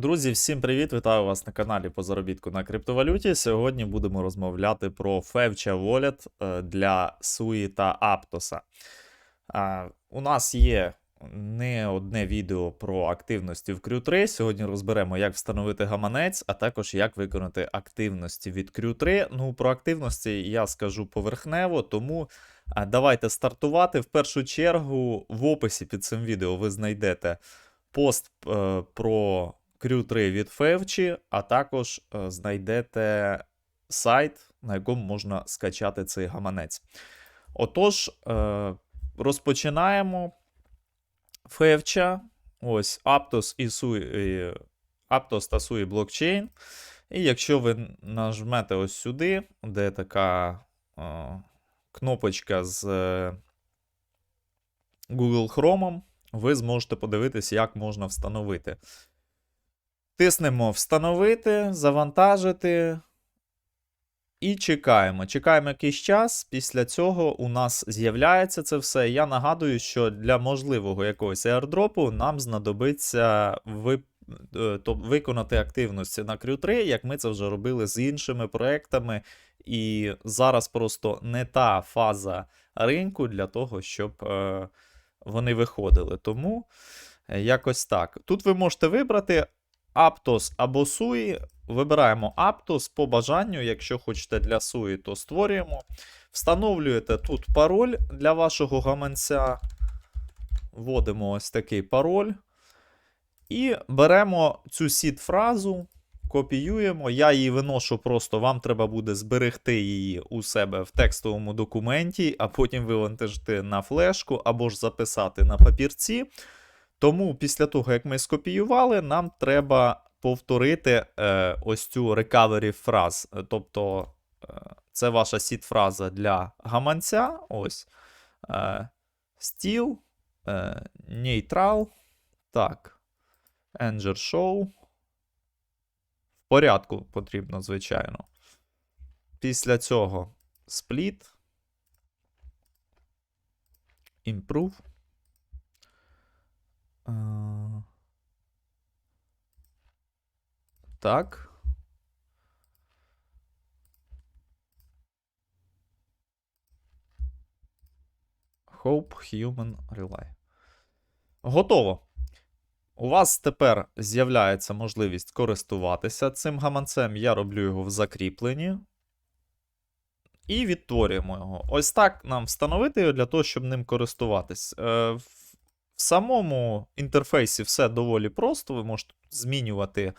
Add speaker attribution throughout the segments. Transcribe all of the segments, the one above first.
Speaker 1: Друзі, всім привіт! Вітаю вас на каналі по заробітку на криптовалюті. Сьогодні будемо розмовляти про Fevcha Wallet е, для Sui та Aptos. У нас є не одне відео про активності в Crew3. Сьогодні розберемо, як встановити гаманець, а також як виконати активності від Crew3. Ну, про активності я скажу поверхнево, тому давайте стартувати. В першу чергу, в описі під цим відео ви знайдете пост е, про Crew 3 від Fevchi, а також е, знайдете сайт, на якому можна скачати цей гаманець. Отож, е, розпочинаємо. Fevcha, ось Aptos і Sui, і Aptos та Sui блокчейн. І якщо ви нажмете ось сюди, де така е, кнопочка з е, Google Chrome, ви зможете подивитися, як можна встановити. Тиснемо встановити, завантажити. І чекаємо. Чекаємо якийсь час. Після цього у нас з'являється це все. Я нагадую, що для можливого якогось airdropу нам знадобиться ви... е, виконати активності на Crew 3, як ми це вже робили з іншими проектами. І зараз просто не та фаза ринку для того, щоб е, вони виходили. Тому е, якось так. Тут ви можете вибрати Aptos або SUI. Вибираємо Aptos по бажанню. Якщо хочете для SUI, то створюємо. Встановлюєте тут пароль для вашого гаманця. Вводимо ось такий пароль. І беремо цю сід-фразу, копіюємо. Я її виношу просто, вам треба буде зберегти її у себе в текстовому документі, а потім вивантажити на флешку або ж записати на папірці. Тому після того, як ми скопіювали, нам треба повторити е, ось цю recovery фраз. Е, Тобто е, це ваша сід-фраза для гаманця. Ось. Е, Steel, е, Neutral. Так. Anger Show. В порядку потрібно, звичайно. Після цього Split. Improve. Е, Так. Hope Human Relay. Готово. У вас тепер з'являється можливість користуватися цим гаманцем. Я роблю його в закріпленні. І відтворюємо його. Ось так нам встановити його для того, щоб ним користуватись. В самому інтерфейсі все доволі просто. Ви можете змінювати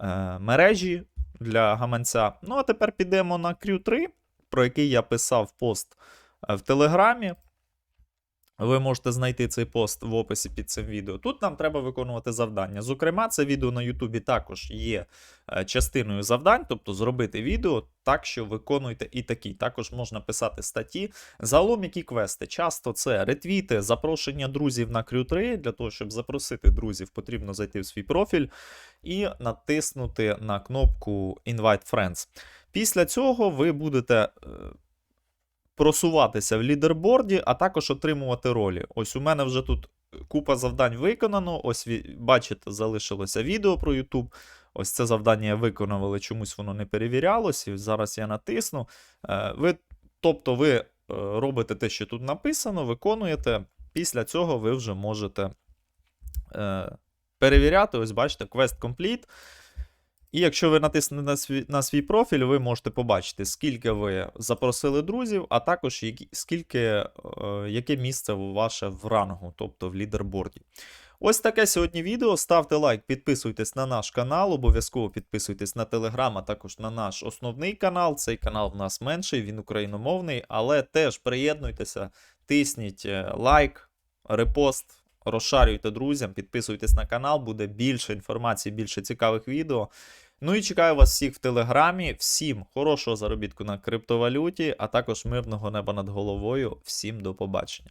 Speaker 1: е, мережі для гаманця. Ну, а тепер підемо на Crew 3, про який я писав пост е, в Телеграмі. Ви можете знайти цей пост в описі під цим відео. Тут нам треба виконувати завдання. Зокрема, це відео на Ютубі також є е, частиною завдань, тобто зробити відео так, що виконуйте і такі. Також можна писати статті. Загалом, які квести. Часто це ретвіти, запрошення друзів на Crew 3. Для того, щоб запросити друзів, потрібно зайти в свій профіль і натиснути на кнопку Invite Friends. Після цього ви будете. Просуватися в лідерборді, а також отримувати ролі. Ось у мене вже тут купа завдань виконано. Ось бачите, залишилося відео про YouTube. Ось це завдання я виконав, але чомусь воно не перевірялось. І зараз я натисну. Е, Ви, тобто, ви е, робите те, що тут написано, виконуєте. Після цього ви вже можете е, перевіряти. Ось бачите, quest complete. І якщо ви натиснете на свій, на свій профіль, ви можете побачити, скільки ви запросили друзів, а також які, скільки, е, яке місце ваше в рангу, тобто в лідерборді. Ось таке сьогодні відео. Ставте лайк, підписуйтесь на наш канал, обов'язково підписуйтесь на телеграм, а також на наш основний канал. Цей канал в нас менший, він україномовний, але теж приєднуйтеся, тисніть е, лайк, репост. Розшарюйте друзям, підписуйтесь на канал, буде більше інформації, більше цікавих відео. Ну і чекаю вас всіх в телеграмі. Всім хорошого заробітку на криптовалюті, а також мирного неба над головою. Всім до побачення.